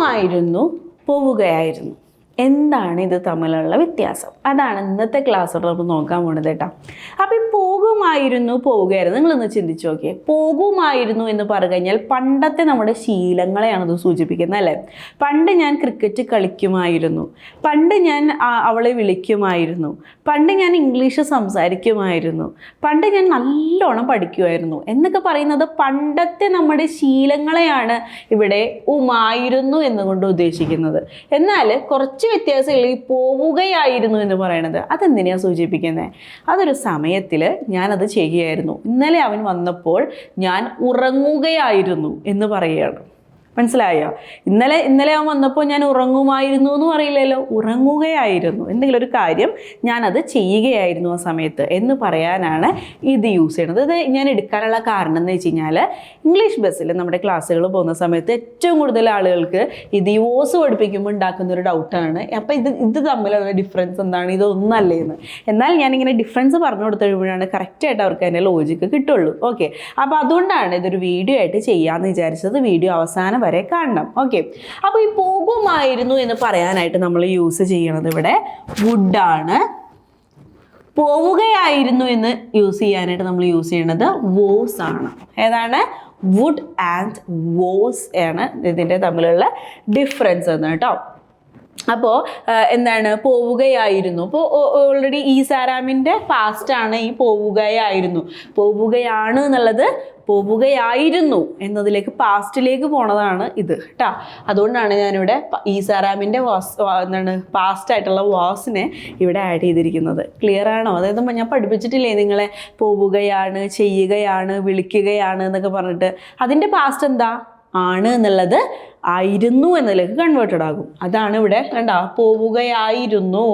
പോകുമായിരുന്നു പോവുകയായിരുന്നു. എന്താണ് ഇത് തമ്മിലുള്ള വ്യത്യാസം? അതാണ് ഇന്നത്തെ ക്ലാസ്സിൽ നമുക്ക് നോക്കാൻ പോണത് കേട്ടോ. അപ്പം ഈ പോകുമായിരുന്നു പോകുകയായിരുന്നു. നിങ്ങളൊന്ന് ചിന്തിച്ചു നോക്കിയേ. പോകുമായിരുന്നു എന്ന് പറഞ്ഞു കഴിഞ്ഞാൽ പണ്ടത്തെ നമ്മുടെ ശീലങ്ങളെയാണ് ഇത് സൂചിപ്പിക്കുന്നത് അല്ലേ? പണ്ട് ഞാൻ ക്രിക്കറ്റ് കളിക്കുമായിരുന്നു. പണ്ട് ഞാൻ അവളെ വിളിക്കുമായിരുന്നു. പണ്ട് ഞാൻ ഇംഗ്ലീഷ് സംസാരിക്കുമായിരുന്നു. പണ്ട് ഞാൻ നല്ലോണം പഠിക്കുമായിരുന്നു. എന്നൊക്കെ പറയുന്നത് പണ്ടത്തെ നമ്മുടെ ശീലങ്ങളെയാണ് ഇവിടെ ഉമായിരുന്നു എന്നുകൊണ്ട് ഉദ്ദേശിക്കുന്നത്. എന്നാൽ കുറച്ച് വ്യത്യാസങ്ങൾ ഈ പോവുകയായിരുന്നു എന്ന് പറയണത്. അതെന്തിനാണ് സൂചിപ്പിക്കുന്നത് അതൊരു സമയത്തിൽ ഞാനത് ചെയ്യുകയായിരുന്നു. ഇന്നലെ അവൻ വന്നപ്പോൾ ഞാൻ ഉറങ്ങുകയായിരുന്നു എന്ന് പറയുകയാണ്. മനസ്സിലായോ? ഇന്നലെ ഇന്നലെ അവൻ വന്നപ്പോൾ ഞാൻ ഉറങ്ങുമായിരുന്നു എന്ന് പറയില്ലല്ലോ ഉറങ്ങുകയായിരുന്നു. എന്തെങ്കിലും ഒരു കാര്യം ഞാനത് ചെയ്യുകയായിരുന്നു ആ സമയത്ത് എന്ന് പറയാനാണ് ഇത് യൂസ് ചെയ്യുന്നത്. ഇത് ഞാൻ എടുക്കാനുള്ള കാരണം എന്ന് വെച്ച് കഴിഞ്ഞാൽ ഇംഗ്ലീഷ് ബസ്സിൽ നമ്മുടെ ക്ലാസ്സുകൾ പോകുന്ന സമയത്ത് ഏറ്റവും കൂടുതൽ ആളുകൾക്ക് ഈ ദിവോസ് പഠിപ്പിക്കുമ്പോൾ ഉണ്ടാക്കുന്ന ഒരു ഡൗട്ടാണ്. അപ്പോൾ ഇത് ഇത് തമ്മിലുള്ള ഡിഫറൻസ് എന്താണ്? ഇതൊന്നല്ലേ എന്ന് എന്നാൽ ഞാനിങ്ങനെ ഡിഫറൻസ് പറഞ്ഞു കൊടുത്തു കഴിയുമ്പോഴാണ് കറക്റ്റായിട്ട് അവർക്ക് അതിന്റെ ലോജിക്ക് കിട്ടുള്ളൂ. ഓക്കെ അപ്പോൾ അതുകൊണ്ടാണ് ഇതൊരു വീഡിയോ ആയിട്ട് ചെയ്യാമെന്ന് വിചാരിച്ചത്. വീഡിയോ അവസാനം വരെ കാണണം. ഓക്കെ അപ്പോൾ ഈ പോകുമായിരുന്നു എന്ന് പറയാനായിട്ട് നമ്മൾ യൂസ് ചെയ്യണത് ഇവിടെ വുഡാണ് പോവുകയായിരുന്നു എന്ന് യൂസ് ചെയ്യാനായിട്ട് നമ്മൾ യൂസ് ചെയ്യണത് വോസ് ആണ്. ഏതാണ്? വുഡ് ആൻഡ് വോസ് ആണ് ഇതിന്റെ തമ്മിലുള്ള ഡിഫറൻസ് എന്ന് കേട്ടോ. അപ്പോൾ എന്താണ്? പോവുകയായിരുന്നു. അപ്പോൾ ഓൾറെഡി ഈ സാരാമിന്റെ പാസ്റ്റാണ് ഈ പോവുകയായിരുന്നു. പോവുകയാണ് എന്നുള്ളത് പോവുകയായിരുന്നു എന്നതിലേക്ക് പാസ്റ്റിലേക്ക് പോണതാണ് ഇത് കേട്ടോ അതുകൊണ്ടാണ് ഞാനിവിടെ ഈസാറാമിന്റെ വാസ് എന്താണ് പാസ്റ്റ് ആയിട്ടുള്ള വാസിനെ ഇവിടെ ആഡ് ചെയ്തിരിക്കുന്നത്. ക്ലിയർ ആണോ? അതായത് ഞാൻ പഠിപ്പിച്ചിട്ടില്ലേ നിങ്ങളെ പോവുകയാണ് ചെയ്യുകയാണ് വിളിക്കുകയാണ് എന്നൊക്കെ പറഞ്ഞിട്ട്. അതിന്റെ പാസ്റ്റ് എന്താ? ആണ് എന്നുള്ളത് ആയിരുന്നു എന്നതിലേക്ക് കൺവേർട്ടഡ് ആകും. അതാണ് ഇവിടെ കണ്ട പോവുകയായിരുന്നു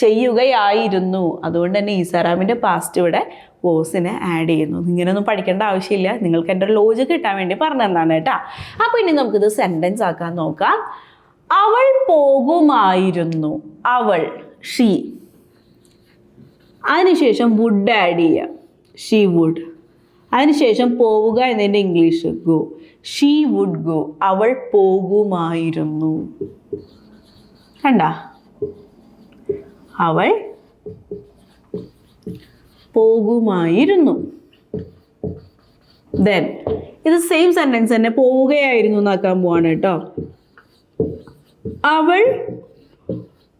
ചെയ്യുകയായിരുന്നു. അതുകൊണ്ട് തന്നെ ഈസാറാമിന്റെ പാസ്റ്റ് ഇവിടെ വോസിനെ ആഡ് ചെയ്യുന്നു. ഇങ്ങനെയൊന്നും പഠിക്കേണ്ട ആവശ്യമില്ല. നിങ്ങൾക്ക് എന്റെ ലോജിക് കിട്ടാൻ വേണ്ടി പറഞ്ഞതാണ് കേട്ടോ? അപ്പോൾ ഇനി നമുക്കിത് സെന്റൻസ് ആക്കാൻ നോക്കാം. അവൾ പോകുമായിരുന്നു. അവൾ ഷീ അതിനുശേഷം വുഡ് ആഡ് ചെയ്യാം ഷീ വുഡ് അതിനുശേഷം പോവുക എന്നതിന്റെ English go she would go അവൾ പോകുമായിരുന്നു. കണ്ട? അവൾ പോകുമായിരുന്നു. ദെൻ ഇത് സെയിം സെന്റൻസ് തന്നെ പോവുകയായിരുന്നു എന്നാക്കാൻ പോവാണ് കേട്ടോ. അവൾ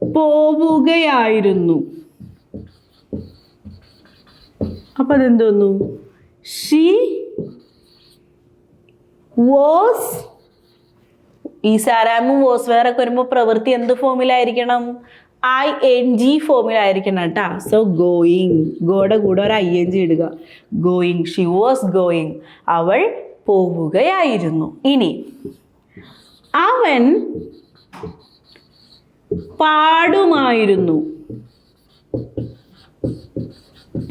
പോവുകയായിരുന്നു. അപ്പൊ അതെന്തോന്നു ഷീ വാസ് ഈ സാരാമും വോസ് വേറൊക്കെ വരുമ്പോൾ പ്രവൃത്തി എന്ത് ഫോമിലായിരിക്കണം ഐ എൻ ജി ഫോമിൽ ആയിരിക്കണം കേട്ടാ. സോ ഗോയിങ് ഗോയുടെ കൂടെ ഒരു ഐ എൻ ജി ഇടുക. ഗോയിങ് ഷി വാസ് ഗോയിങ് അവൾ പോവുകയായിരുന്നു. ഇനി അവൻ പാടുമായിരുന്നു.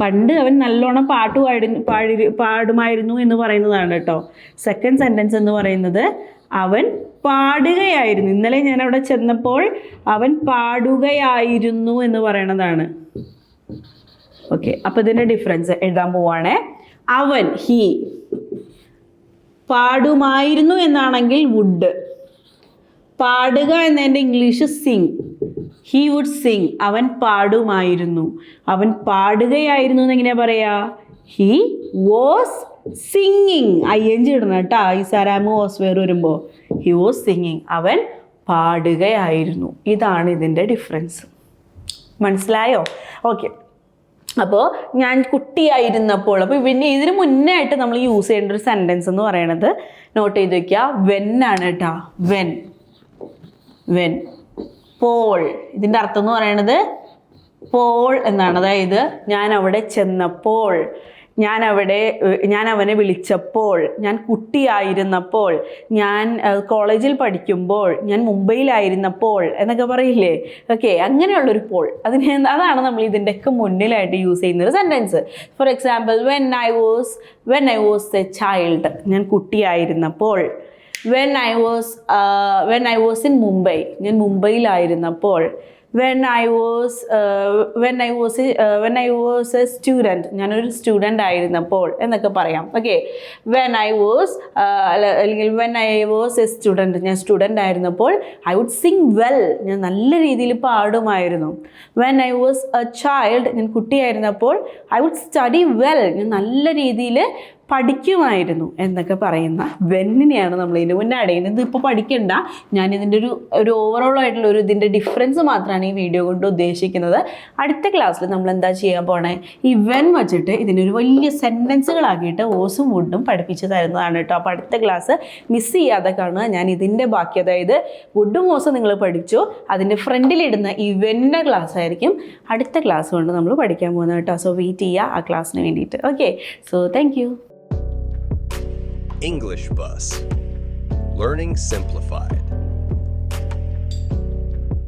പണ്ട് അവൻ നല്ലോണം പാട്ട് പാടി പാടി പാടുമായിരുന്നു എന്ന് പറയുന്നതാണ് കേട്ടോ. സെക്കൻഡ് സെന്റൻസ് എന്ന് പറയുന്നത് അവൻ പാടുകയായിരുന്നു. ഇന്നലെ ഞാൻ അവിടെ ചെന്നപ്പോൾ അവൻ പാടുകയായിരുന്നു എന്ന് പറയണതാണ്. ഓക്കെ അപ്പോൾ ഇതിന്റെ ഡിഫറൻസ് എഴുതാൻ പോവാണേ. അവൻ ഹി പാടുമായിരുന്നു എന്നാണെങ്കിൽ വുഡ് പാടുക എന്നതിന്റെ English sing he would sing അവൻ പാടുമായിരുന്നു. അവൻ പാടുകയായിരുന്നു എന്ന് എങ്ങനെയാ പറയാ? He was singing I N G ഇടണം കേട്ടോ. ഈ സരാമോ ഓസ്വേർ വരുമ്പോൾ ഹി വാസ് സിംഗിങ് അവൻ പാടുകയായിരുന്നു. ഇതാണ് ഇതിന്റെ ഡിഫറൻസ് മനസ്സിലായോ? ഓക്കെ അപ്പോൾ ഞാൻ കുട്ടിയായിരുന്നപ്പോൾ അപ്പോൾ പിന്നെ ഇതിന് മുന്നേ ആയിട്ട് നമ്മൾ യൂസ് ചെയ്യേണ്ട ഒരു സെന്റൻസ് എന്ന് പറയണത് നോട്ട് ചെയ്ത് വയ്ക്കുക വെൻ ആണ് കേട്ടോ. വെൻ വെൻ പോൾ ഇതിന്റെ അർത്ഥം എന്ന് പറയണത് പോൾ എന്നാണ്. അതായത് ഞാൻ അവിടെ ചെന്നപ്പോൾ. ഞാൻ അവിടെ ഞാൻ അവനെ വിളിച്ചപ്പോൾ ഞാൻ കുട്ടിയായിരുന്നപ്പോൾ ഞാൻ കോളേജിൽ പഠിക്കുമ്പോൾ ഞാൻ മുംബൈയിലായിരുന്നപ്പോൾ എന്നൊക്കെ പറയില്ലേ? ഓക്കെ അങ്ങനെയുള്ളൊരു പോൾ. അതിന് അതാണ് നമ്മൾ ഇതിന്റെയൊക്കെ മുന്നിലായിട്ട് യൂസ് ചെയ്യുന്ന ഒരു sentence. For example when I was when I was a child ഞാൻ കുട്ടിയായിരുന്നപ്പോൾ when I was when I was in Mumbai ഞാൻ മുംബൈയിലായിരുന്നപ്പോൾ when I was when I was when I was a student ഞാനൊരു student ആയിരുന്നപ്പോൾ എന്നൊക്കെ പറയാം. Okay when I was അല്ലെങ്കിൽ when I was a student ഞാൻ student ആയിരുന്നപ്പോൾ I would sing well ഞാൻ നല്ല രീതിയിൽ പാടുമായിരുന്നു. When I was a child ഞാൻ കുട്ടിയായിരുന്നപ്പോൾ ഐ വുഡ് സ്റ്റഡി വെൽ ഞാൻ നല്ല രീതിയിൽ പഠിക്കുമായിരുന്നു എന്നൊക്കെ പറയുന്ന വെന്നിനെയാണ് നമ്മൾ ഇതിന് മുന്നേ അടയുന്നത്. ഇതിപ്പോൾ പഠിക്കണ്ട. ഞാൻ ഇതിന്റെ ഒരു ഒരു ഓവറോൾ ആയിട്ടുള്ള ഒരു ഇതിന്റെ ഡിഫറൻസ് മാത്രമാണ് ഈ വീഡിയോ കൊണ്ട് ഉദ്ദേശിക്കുന്നത്. അടുത്ത ക്ലാസ്സിൽ നമ്മൾ എന്താ ചെയ്യാൻ പോണേ? ഈ വെൻ വച്ചിട്ട് ഇതിനൊരു വലിയ സെന്റൻസുകളാക്കിയിട്ട് ഓസും വുഡും പഠിപ്പിച്ച് തരുന്നതാണ് കേട്ടോ. അപ്പോൾ അടുത്ത ക്ലാസ് മിസ് ചെയ്യാതെ കാണുക. ഞാൻ ഇതിന്റെ ബാക്കി അതായത് വുഡും ഓസും നിങ്ങൾ പഠിച്ചു അതിന്റെ ഫ്രണ്ടിലിടുന്ന ഈ വെന്നിന്റെ ക്ലാസ് ആയിരിക്കും അടുത്ത ക്ലാസ് കൊണ്ട് നമ്മൾ പഠിക്കാൻ പോകുന്നത് കേട്ടോ. സോ വെയിറ്റ് ചെയ്യുക. ആ ക്ലാസ്സിന് വേണ്ടിയിട്ട്. Okay so thank English Bus. Learning Simplified.